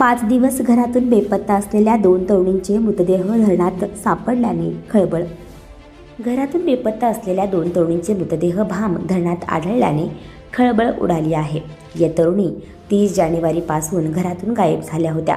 पाच दिवस घरातून बेपत्ता असलेल्या दोन तरुणींचे मृतदेह धरणात सापडल्याने खळबळ. घरातून बेपत्ता असलेल्या दोन तरुणींचे मृतदेह भाम धरणात आढळल्याने खळबळ उडाली आहे. या तरुणी तीस जानेवारीपासून घरातून गायब झाल्या होत्या.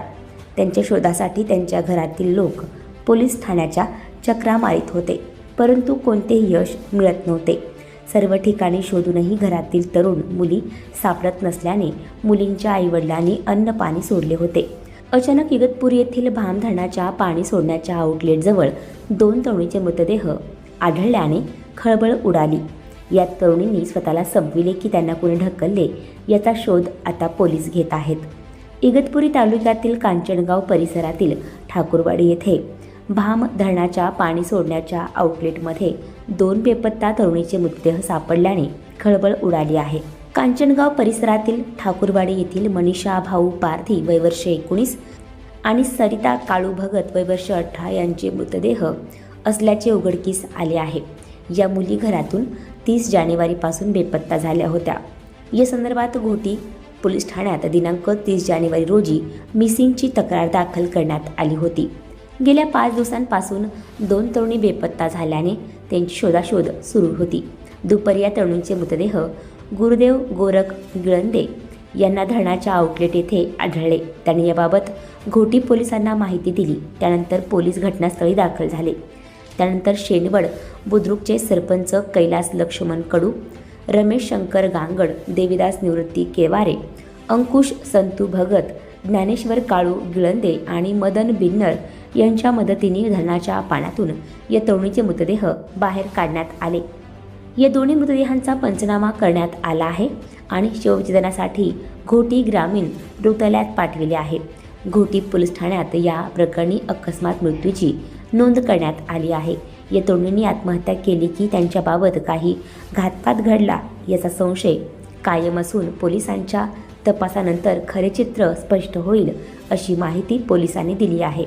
त्यांच्या शोधासाठी त्यांच्या घरातील लोक पोलीस ठाण्याच्या चक्रा मारित होते परंतु कोणतेही यश मिळत नव्हते. सर्व ठिकाणी शोधूनही घरातील तरुण मुली सापडत नसल्याने मुलींच्या आईवडिलांनी अन्न पाणी सोडले होते. अचानक इगतपुरी येथील भाम धरणाच्या पाणी सोडण्याच्या आउटलेटजवळ दोन तरुणीचे मृतदेह आढळल्याने खळबळ उडाली. या तरुणींनी स्वतःला संपविले की त्यांना कोणी ढकलले याचा शोध आता पोलीस घेत आहेत. इगतपुरी तालुक्यातील कांचनगाव परिसरातील ठाकूरवाडी येथे भाम धरणाच्या पाणी सोडण्याच्या आउटलेटमध्ये दोन बेपत्ता तरुणीचे मृतदेह सापडल्याने खळबळ उडाली आहे. कांचनगाव परिसरातील ठाकूरवाडी येथील मनीषा भाऊ पारधी वयवर्ष एकोणीस आणि सरिता काळू भगत वयवर्ष अठरा यांचे मृतदेह असल्याचे उघडकीस आले आहे. या मुली घरातून तीस जानेवारीपासून बेपत्ता झाल्या होत्या. या संदर्भात घोटी पोलीस ठाण्यात दिनांक तीस जानेवारी रोजी मिसिंगची तक्रार दाखल करण्यात आली होती. गेल्या पाच दिवसांपासून दोन तरुणी बेपत्ता झाल्याने त्यांची शोधाशोध सुरू होती. दुपारी या तरुणींचे मृतदेह गुरुदेव गोरख गिळंदे यांना धरणाच्या आउटलेट येथे आढळले. त्यांनी याबाबत घोटी पोलिसांना माहिती दिली. त्यानंतर पोलीस घटनास्थळी दाखल झाले. त्यानंतर शेनवड बुद्रुकचे सरपंच कैलास लक्ष्मण कडू रमेश शंकर गांगड देविदास निवृत्ती केवारे अंकुश संतू भगत ज्ञानेश्वर काळू गिळंदे आणि मदन बिन्नर यांच्या मदतीने धरणाच्या पाण्यातून या तरुणीचे मृतदेह बाहेर काढण्यात आले. या दोन्ही मृतदेहांचा पंचनामा करण्यात आला आहे आणि शवविच्छेदनासाठी घोटी ग्रामीण रुग्णालयात पाठविले आहे. घोटी पोलीस ठाण्यात या प्रकरणी अकस्मात मृत्यूची नोंद करण्यात आली आहे. या तरुणींनी आत्महत्या केली की त्यांच्याबाबत काही घातपात घडला याचा संशय कायम असून पोलिसांच्या तपासानंतर खरे चित्र स्पष्ट होईल अशी माहिती पोलिसांनी दिली आहे.